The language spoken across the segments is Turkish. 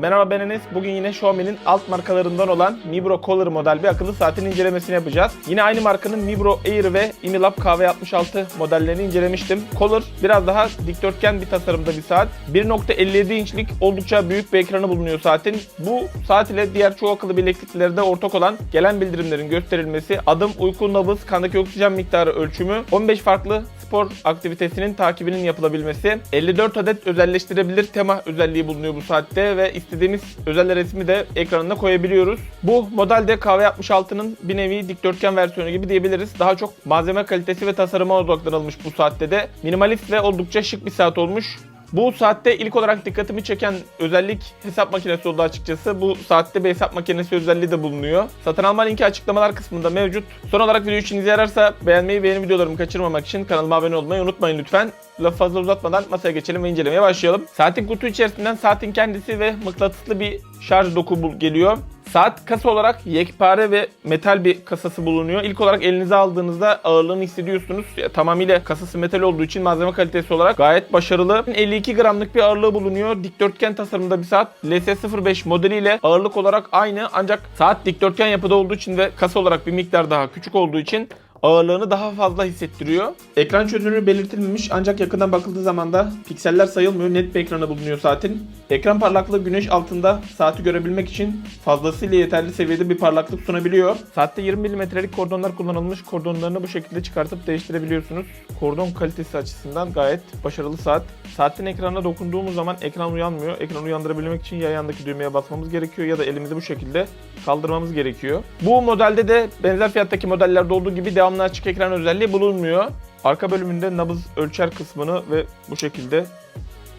Merhaba ben Enes. Bugün yine Xiaomi'nin alt markalarından olan Mibro Color model bir akıllı saatin incelemesini yapacağız. Yine aynı markanın Mibro Air ve Inilab KV66 modellerini incelemiştim. Color biraz daha dikdörtgen bir tasarımda bir saat. 1.57 inçlik oldukça büyük bir ekranı bulunuyor saatin. Bu saat ile diğer çoğu akıllı bilekliklerde ortak olan gelen bildirimlerin gösterilmesi, adım, uyku, nabız, kandaki oksijen miktarı ölçümü, 15 farklı spor aktivitesinin takibinin yapılabilmesi, 54 adet özelleştirebilir tema özelliği bulunuyor bu saatte ve istediğimiz özel resmi de ekranına koyabiliyoruz. Bu modelde KV66'nın bir nevi dikdörtgen versiyonu gibi diyebiliriz. Daha çok malzeme kalitesi ve tasarıma odaklanılmış bu saatte de. Minimalist ve oldukça şık bir saat olmuş. Bu saatte ilk olarak dikkatimi çeken özellik hesap makinesi oldu açıkçası. Bu saatte bir hesap makinesi özelliği de bulunuyor. Satın alma linki açıklamalar kısmında mevcut. Son olarak video işinize yararsa beğenmeyi ve yeni videolarımı kaçırmamak için kanalıma abone olmayı unutmayın lütfen. Lafı fazla uzatmadan masaya geçelim ve incelemeye başlayalım. Saatin kutu içerisinden saatin kendisi ve mıknatıslı bir şarj doku geliyor. Saat kasa olarak yekpare ve metal bir kasası bulunuyor. İlk olarak elinize aldığınızda ağırlığını hissediyorsunuz. Ya, tamamıyla kasası metal olduğu için malzeme kalitesi olarak gayet başarılı. 52 gramlık bir ağırlığı bulunuyor. Dikdörtgen tasarımda bir saat. LS05 modeliyle ağırlık olarak aynı ancak saat dikdörtgen yapıda olduğu için ve kasa olarak bir miktar daha küçük olduğu için ağırlığını daha fazla hissettiriyor. Ekran çözünürlüğü belirtilmemiş ancak yakından bakıldığı zaman da pikseller sayılmıyor. Net bir ekranı bulunuyor saatin. Ekran parlaklığı güneş altında saati görebilmek için fazlasıyla yeterli seviyede bir parlaklık sunabiliyor. Saatte 20 mm'lik kordonlar kullanılmış. Kordonlarını bu şekilde çıkartıp değiştirebiliyorsunuz. Kordon kalitesi açısından gayet başarılı saat. Saatin ekranına dokunduğumuz zaman ekran uyanmıyor. Ekranı uyandırabilmek için ya yandaki düğmeye basmamız gerekiyor ya da elimizi bu şekilde kaldırmamız gerekiyor. Bu modelde de benzer fiyattaki modellerde olduğu gibi devamlı açık ekran özelliği bulunmuyor. Arka bölümünde nabız ölçer kısmını ve bu şekilde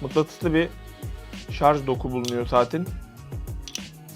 mıknatıslı bir şarj doku bulunuyor saatin.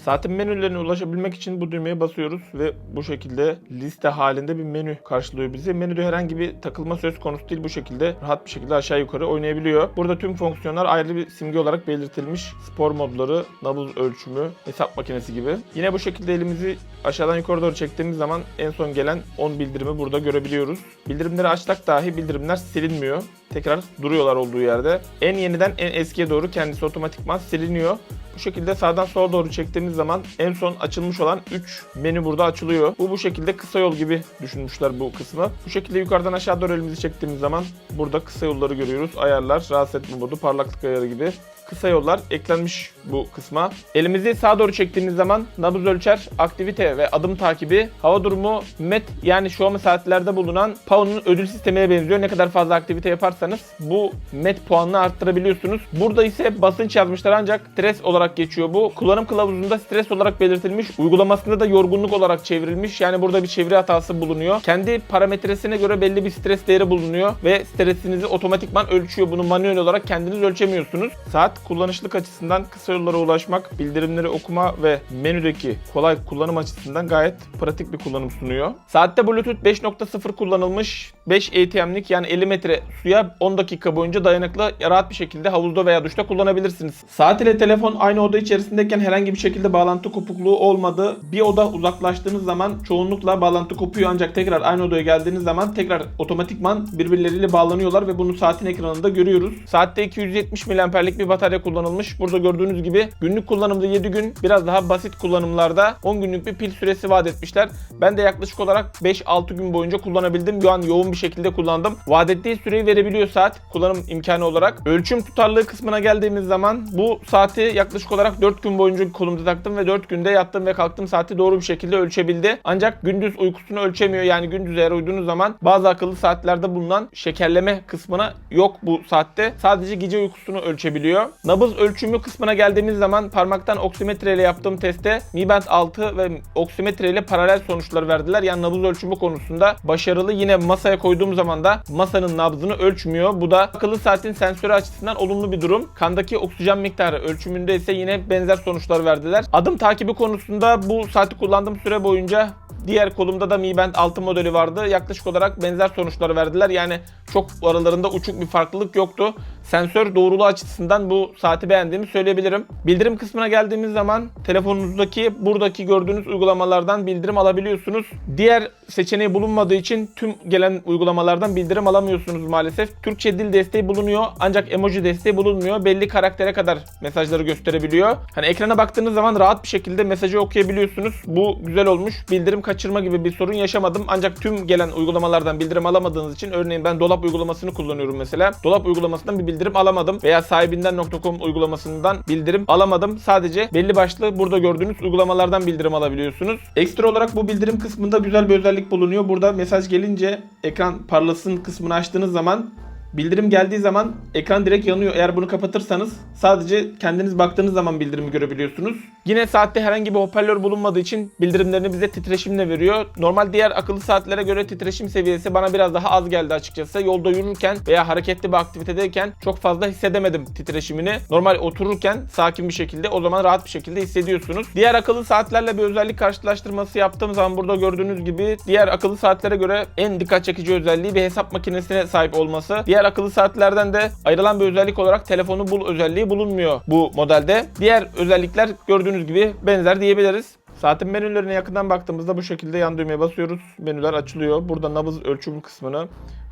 Saatin menülerine ulaşabilmek için bu düğmeye basıyoruz ve bu şekilde liste halinde bir menü karşılıyor bizi. Menüde herhangi bir takılma söz konusu değil bu şekilde rahat bir şekilde aşağı yukarı oynayabiliyor. Burada tüm fonksiyonlar ayrı bir simge olarak belirtilmiş. Spor modları, nabız ölçümü, hesap makinesi gibi. Yine bu şekilde elimizi aşağıdan yukarı doğru çektiğimiz zaman en son gelen 10 bildirimi burada görebiliyoruz. Bildirimleri açsak dahi bildirimler silinmiyor. Tekrar duruyorlar olduğu yerde. En yeniden en eskiye doğru kendisi otomatikman siliniyor. Bu şekilde sağdan sola doğru çektiğimiz zaman en son açılmış olan 3 menü burada açılıyor. Bu bu şekilde kısa yol gibi düşünmüşler bu kısmı. Bu şekilde yukarıdan aşağı doğru elimizi çektiğimiz zaman burada kısa yolları görüyoruz. Ayarlar, rahatsız etme modu, parlaklık ayarı gibi kısa yollar eklenmiş bu kısma. Elimizi sağa doğru çektiğimiz zaman nabız ölçer, aktivite ve adım takibi, hava durumu, MET yani Xiaomi saatlerde bulunan Pound'un ödül sistemine benziyor. Ne kadar fazla aktivite yaparsanız bu MET puanını arttırabiliyorsunuz. Burada ise basınç yazmışlar ancak stres olarak geçiyor bu. Kullanım kılavuzunda stres olarak belirtilmiş. Uygulamasında da yorgunluk olarak çevrilmiş. Yani burada bir çeviri hatası bulunuyor. Kendi parametresine göre belli bir stres değeri bulunuyor ve stresinizi otomatikman ölçüyor. Bunu manuel olarak kendiniz ölçemiyorsunuz. Saat kullanışlık açısından kısa yollara ulaşmak, bildirimleri okuma ve menüdeki kolay kullanım açısından gayet pratik bir kullanım sunuyor. Saatte Bluetooth 5.0 kullanılmış 5 ATM'lik yani 50 metre suya 10 dakika boyunca dayanıklı rahat bir şekilde havuzda veya duşta kullanabilirsiniz. Saat ile telefon aynı oda içerisindeyken herhangi bir şekilde bağlantı kopukluğu olmadı. Bir oda uzaklaştığınız zaman çoğunlukla bağlantı kopuyor ancak tekrar aynı odaya geldiğiniz zaman tekrar otomatikman birbirleriyle bağlanıyorlar ve bunu saatin ekranında görüyoruz. Saatte 270 mAh'lik bir batarya kullanılmış. Burada gördüğünüz gibi günlük kullanımda 7 gün biraz daha basit kullanımlarda 10 günlük bir pil süresi vaat etmişler. Ben de yaklaşık olarak 5-6 gün boyunca kullanabildim. Şu an yoğun bir şekilde kullandım. Vaat ettiği süreyi verebiliyor saat kullanım imkanı olarak. Ölçüm tutarlılığı kısmına geldiğimiz zaman bu saati yaklaşık olarak 4 gün boyunca kolumda taktım ve 4 günde yattım ve kalktım saati doğru bir şekilde ölçebildi. Ancak gündüz uykusunu ölçemiyor. Yani gündüz eğer uyuduğunuz zaman bazı akıllı saatlerde bulunan şekerleme kısmına yok bu saatte. Sadece gece uykusunu ölçebiliyor. Nabız ölçümü kısmına geldiğimiz zaman parmaktan oksimetre ile yaptığım testte Mi Band 6 ve oksimetre ile paralel sonuçlar verdiler. Yani nabız ölçümü konusunda başarılı. Yine masaya koyduğum zaman da masanın nabzını ölçmüyor. Bu da akıllı saatin sensörü açısından olumlu bir durum. Kandaki oksijen miktarı ölçümünde ise yine benzer sonuçlar verdiler. Adım takibi konusunda bu saati kullandığım süre boyunca Diğer kolumda da Mi Band 6 modeli vardı. Yaklaşık olarak benzer sonuçlar verdiler. Yani çok aralarında uçuk bir farklılık yoktu. Sensör doğruluğu açısından bu saati beğendiğimi söyleyebilirim. Bildirim kısmına geldiğimiz zaman telefonunuzdaki buradaki gördüğünüz uygulamalardan bildirim alabiliyorsunuz. Diğer seçeneği bulunmadığı için tüm gelen uygulamalardan bildirim alamıyorsunuz maalesef. Türkçe dil desteği bulunuyor ancak emoji desteği bulunmuyor. Belli karaktere kadar mesajları gösterebiliyor. Hani ekrana baktığınız zaman rahat bir şekilde mesajı okuyabiliyorsunuz. Bu güzel olmuş. Bildirim kaçırma gibi bir sorun yaşamadım. Ancak tüm gelen uygulamalardan bildirim alamadığınız için örneğin ben dolap uygulamasını kullanıyorum mesela. Dolap uygulamasından bir bildirim alamadım veya sahibinden.com uygulamasından bildirim alamadım. Sadece belli başlı burada gördüğünüz uygulamalardan bildirim alabiliyorsunuz. Ekstra olarak bu bildirim kısmında güzel bir özellik bulunuyor. Burada mesaj gelince ekran parlasın kısmını açtığınız zaman Bildirim geldiği zaman ekran direkt yanıyor. Eğer bunu kapatırsanız sadece kendiniz baktığınız zaman bildirimi görebiliyorsunuz. Yine saatte herhangi bir hoparlör bulunmadığı için bildirimlerini bize titreşimle veriyor. Normal diğer akıllı saatlere göre titreşim seviyesi bana biraz daha az geldi açıkçası. Yolda yürürken veya hareketli bir aktivitedeyken çok fazla hissedemedim titreşimini. Normal otururken sakin bir şekilde o zaman rahat bir şekilde hissediyorsunuz. Diğer akıllı saatlerle bir özellik karşılaştırması yaptığım zaman burada gördüğünüz gibi diğer akıllı saatlere göre en dikkat çekici özelliği bir hesap makinesine sahip olması. Diğer akıllı saatlerden de ayrılan bir özellik olarak telefonu bul özelliği bulunmuyor bu modelde. Diğer özellikler gördüğünüz gibi benzer diyebiliriz. Saatin menülerine yakından baktığımızda bu şekilde yan düğmeye basıyoruz. Menüler açılıyor. Burada nabız ölçüm kısmını.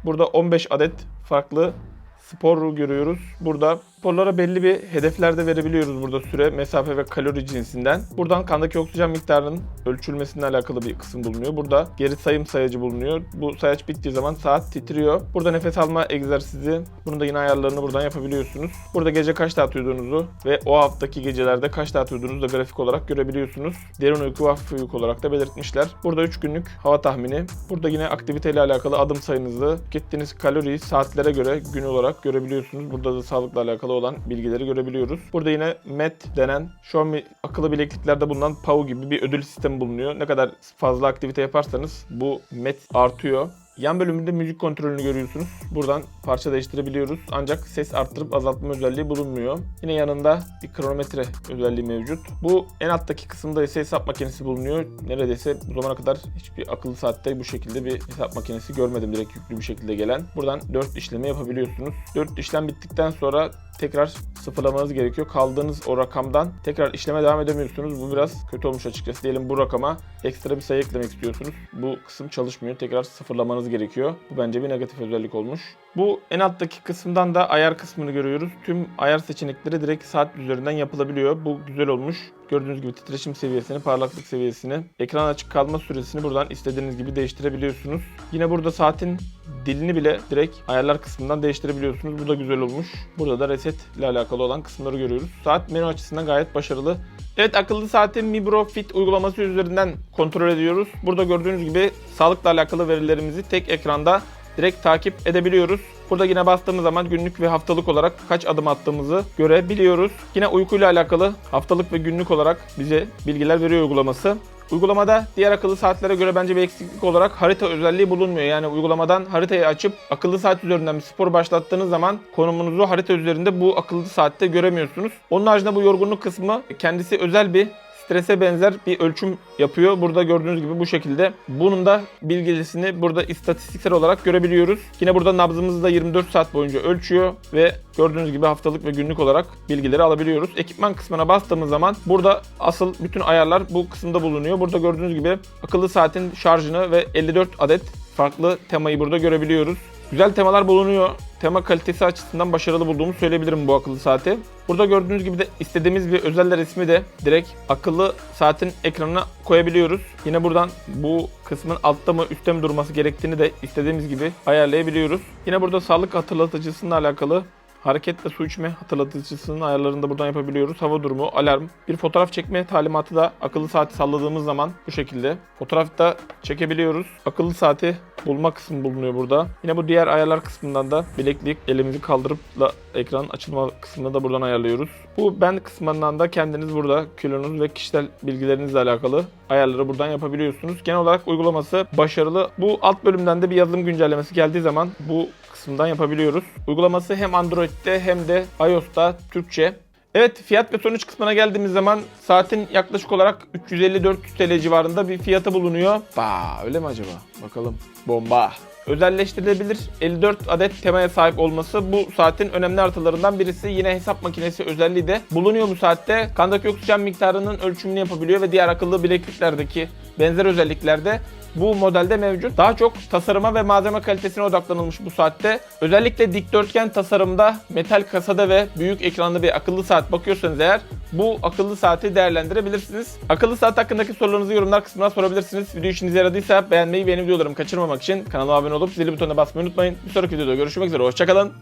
Burada 15 adet farklı spor görüyoruz. Burada sporlara belli bir hedefler de verebiliyoruz burada süre, mesafe ve kalori cinsinden. Buradan kandaki oksijen miktarının ölçülmesiyle alakalı bir kısım bulunuyor. Burada geri sayım sayacı bulunuyor. Bu sayaç bittiği zaman saat titriyor. Burada nefes alma egzersizi. Bunun da yine ayarlarını buradan yapabiliyorsunuz. Burada gece kaçta atıyordığunuzu ve o haftaki gecelerde kaçta atıyordığunuzu da grafik olarak görebiliyorsunuz. Derin uyku ve hafif uyku olarak da belirtmişler. Burada 3 günlük hava tahmini. Burada yine aktiviteyle alakalı adım sayınızı, tükettiğiniz kaloriyi saatlere göre gün olarak görebiliyorsunuz. Burada da sağlıkla alakalı olan bilgileri görebiliyoruz. Burada yine MET denen Xiaomi akıllı bilekliklerde bulunan PAU gibi bir ödül sistemi bulunuyor. Ne kadar fazla aktivite yaparsanız bu MET artıyor. Yan bölümünde müzik kontrolünü görüyorsunuz. Buradan parça değiştirebiliyoruz. Ancak ses arttırıp azaltma özelliği bulunmuyor. Yine yanında bir kronometre özelliği mevcut. Bu en alttaki kısımda ise hesap makinesi bulunuyor. Neredeyse bu zamana kadar hiçbir akıllı saatte bu şekilde bir hesap makinesi görmedim direkt yüklü bir şekilde gelen. Buradan 4 işlemi yapabiliyorsunuz. 4 işlem bittikten sonra tekrar sıfırlamanız gerekiyor. Kaldığınız o rakamdan tekrar işleme devam edemiyorsunuz. Bu biraz kötü olmuş açıkçası. Diyelim bu rakama ekstra bir sayı eklemek istiyorsunuz. Bu kısım çalışmıyor. Tekrar sıfırlamanız gerekiyor. Bu bence bir negatif özellik olmuş. Bu en alttaki kısımdan da ayar kısmını görüyoruz. Tüm ayar seçenekleri direkt saat üzerinden yapılabiliyor. Bu güzel olmuş. Gördüğünüz gibi titreşim seviyesini, parlaklık seviyesini, ekran açık kalma süresini buradan istediğiniz gibi değiştirebiliyorsunuz. Yine burada saatin dilini bile direkt ayarlar kısmından değiştirebiliyorsunuz. Bu da güzel olmuş. Burada da reset ile alakalı olan kısımları görüyoruz. Saat menü açısından gayet başarılı. Evet akıllı saati Mibro Fit uygulaması üzerinden kontrol ediyoruz. Burada gördüğünüz gibi sağlıkla alakalı verilerimizi tek ekranda direkt takip edebiliyoruz. Burada yine bastığımız zaman günlük ve haftalık olarak kaç adım attığımızı görebiliyoruz. Yine uykuyla alakalı haftalık ve günlük olarak bize bilgiler veriyor uygulaması. Uygulamada diğer akıllı saatlere göre bence bir eksiklik olarak harita özelliği bulunmuyor. Yani uygulamadan haritayı açıp akıllı saat üzerinden bir spor başlattığınız zaman konumunuzu harita üzerinde bu akıllı saatte göremiyorsunuz. Onun haricinde bu yorgunluk kısmı kendisi özel bir strese benzer bir ölçüm yapıyor. Burada gördüğünüz gibi bu şekilde. Bunun da bilgilisini burada istatistiksel olarak görebiliyoruz. Yine burada nabzımızı da 24 saat boyunca ölçüyor ve gördüğünüz gibi haftalık ve günlük olarak bilgileri alabiliyoruz. Ekipman kısmına bastığımız zaman burada asıl bütün ayarlar bu kısımda bulunuyor. Burada gördüğünüz gibi akıllı saatin şarjını ve 54 adet farklı temayı burada görebiliyoruz. Güzel temalar bulunuyor. Tema kalitesi açısından başarılı bulduğumu söyleyebilirim bu akıllı saati. Burada gördüğünüz gibi de istediğimiz bir özel resmi de direkt akıllı saatin ekranına koyabiliyoruz. Yine buradan bu kısmın altta mı üstte mi durması gerektiğini de istediğimiz gibi ayarlayabiliyoruz. Yine burada sağlık hatırlatıcısıyla alakalı hareket ve su içme hatırlatıcısının ayarlarını da buradan yapabiliyoruz. Hava durumu, alarm, bir fotoğraf çekme talimatı da akıllı saati salladığımız zaman bu şekilde. Fotoğraf da çekebiliyoruz. Akıllı saati bulma kısmı bulunuyor burada. Yine bu diğer ayarlar kısmından da bileklik elimizi kaldırıp da ekran açılma kısmını da buradan ayarlıyoruz. Bu ben kısmından da kendiniz burada kilonuz ve kişisel bilgilerinizle alakalı ayarları buradan yapabiliyorsunuz. Genel olarak uygulaması başarılı. Bu alt bölümden de bir yazılım güncellemesi geldiği zaman bu kısımdan yapabiliyoruz. Uygulaması hem Android'de hem de iOS'ta Türkçe. Evet fiyat ve sonuç kısmına geldiğimiz zaman saatin yaklaşık olarak 350-400 TL civarında bir fiyatı bulunuyor. Ba öyle mi acaba? Bakalım. Bomba. özelleştirilebilir 54 adet temaya sahip olması bu saatin önemli artılarından birisi. Yine hesap makinesi özelliği de bulunuyor bu saatte. Kandaki oksijen miktarının ölçümünü yapabiliyor ve diğer akıllı bilekliklerdeki benzer özelliklerde bu modelde mevcut. Daha çok tasarıma ve malzeme kalitesine odaklanılmış bu saatte. Özellikle dikdörtgen tasarımda, metal kasada ve büyük ekranlı bir akıllı saat bakıyorsanız eğer bu akıllı saati değerlendirebilirsiniz. Akıllı saat hakkındaki sorularınızı yorumlar kısmına sorabilirsiniz. Video işinize yaradıysa beğenmeyi ve yeni videolarımı kaçırmamak için kanalıma abone olup zil butonuna basmayı unutmayın. Bir sonraki videoda görüşmek üzere. Hoşçakalın.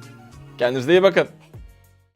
Kendinize iyi bakın.